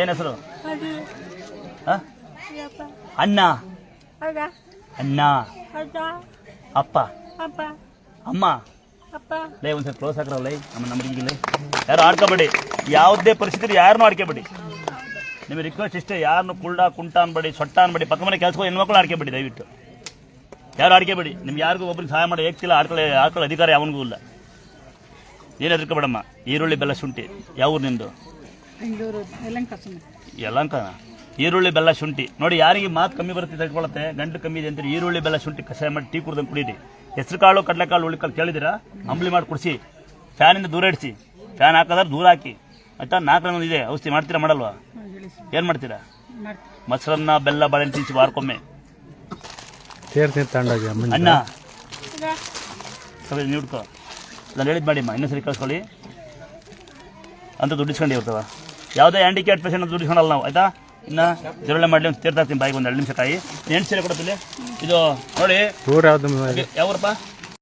ಏನ್ ಹೆಸರು? ಅಣ್ಣ. ಅಣ್ಣ. ಅಪ್ಪ. ಅಮ್ಮ. ಅಪ್ಪ. ಲೇ ಒಂದ್ಸಲ ಕ್ಲೋಸ್ ಹಾಕ್ರಲ್ಲ ನಮ್ಮ ನಂಬರಿಗೆ ಯಾರು ಆಡ್ಕೋಬೇಡಿ. ಯಾವುದೇ ಪರಿಸ್ಥಿತಿ ಯಾರನ್ನೂ ಆಡ್ಕೋಬೇಡಿ. ನಿಮಗೆ ರಿಕ್ವೆಸ್ಟ್ ಇಷ್ಟೇ ಯಾರನ್ನು ಕುಳ್ಳ ಕುಂಟ ಅನ್ಬೇಡಿ ಸೊಟ್ಟ ಅನ್ಬೇಡಿ ಪಕ್ಕ ಮನೆ ಕೆಲಸಕ್ಕೆ ಹೆಣ್ಮಕ್ಳು ಆಡ್ಕೋಬೇಡಿ ದಯವಿಟ್ಟು. ಯಾರು ಆಡ್ಕೋಬೇಡಿ. ನಿಮ್ಗೆ ಯಾರಿಗೂ ಒಬ್ರಿಗೆ ಸಹಾಯ ಮಾಡಿ ಹೇಗ್ತಿಲ್ಲ ಆಡ್ಕೊಳ್ಳಿ ಆಡ್ಕೊಳ್ಳೋ ಅಧಿಕಾರ ಯಾವನಿಗೂ ಇಲ್ಲ. ಏನು ಹೆದರ್ಕೋಬೇಡಮ್ಮ ಈರುಳ್ಳಿ ಬೆಲ್ಲ ಶುಂಠಿ. ಯಾವ ಊರು ನಿಂದು? ಸುಮ್ಮನೆ. ಈರುಳ್ಳಿ ಬೆಲ್ಲ ಶುಂಠಿ. ನೋಡಿ ಯಾರಿಗೆ ಮಾತು ಕಮ್ಮಿ ಬರುತ್ತೆ ತಗೊಳತ್ತೆ ಗಂಟು ಕಮ್ಮಿ ಇದೆ ಅಂದ್ರೆ ಈರುಳ್ಳಿ ಬೆಲ್ಲ ಶುಂಠಿ ಕಷಾಯ ಮಾಡಿ ಟೀ ಕುಡ್ದಂಗೆ ಕುಡೀರಿ. ಹೆಸರು ಕಾಳು ಕಡಲೆಕಾಳು ಹುಳಿಕಾಳು ಕೇಳಿದಿರಾ ಅಂಬ್ಲಿ ಮಾಡಿ ಕುಡಿಸಿ ಫ್ಯಾನಿಂದ ದೂರ ಇಡಿಸಿ ಫ್ಯಾನ್ ಹಾಕೋದ್ರೆ ದೂರ ಹಾಕಿ ಆಯ್ತಾ? ನಾಲ್ಕು ಇದೆ ಔಷಧಿ ಮಾಡ್ತೀರಾ ಮಾಡಲ್ವಾ? ಏನು ಮಾಡ್ತೀರಾ? ಮೊಸರನ್ನ ಬೆಲ್ಲ ಬಾಳೆಹಣ್ಣು ತಿನ್ಸಿ ವಾರಕ್ಕೊಮ್ಮೆ. ಅಣ್ಣ. ಸರಿ ನೀವು ನಾನು ಹೇಳಿದ್ ಮಾಡಿಮ್ಮ ಇನ್ನೊಂದ್ಸರಿ ಕಳ್ಸ್ಕೊಳ್ಳಿ. ಅಂತ ದುಡ್ಡು ಇಸ್ಕೊಂಡು ಇರ್ತವ ಯಾವುದೇ ಹ್ಯಾಂಡಿಕ್ಯಾಪ್ ಪೇಷಂಟ್ ದುಡ್ಡು ಇಸ್ಕೊಳಲ್ಲ ನಾವು ಆಯ್ತಾ? ಇನ್ನು ಜೊಳ್ಳೆ ಮಾಡಲಿ ಒಂದು ಇರ್ತೀನಿ ಬಾಯಿಗೆ ಒಂದು ಎರಡು ನಿಮಿಷ ಕಾಯಿ ಎಂಟು ಸೀರೆ ಕೊಡತ್ತಿಲ್ಲ ಇದು ನೋಡಿ. ಯಾವೂರಪ್ಪ?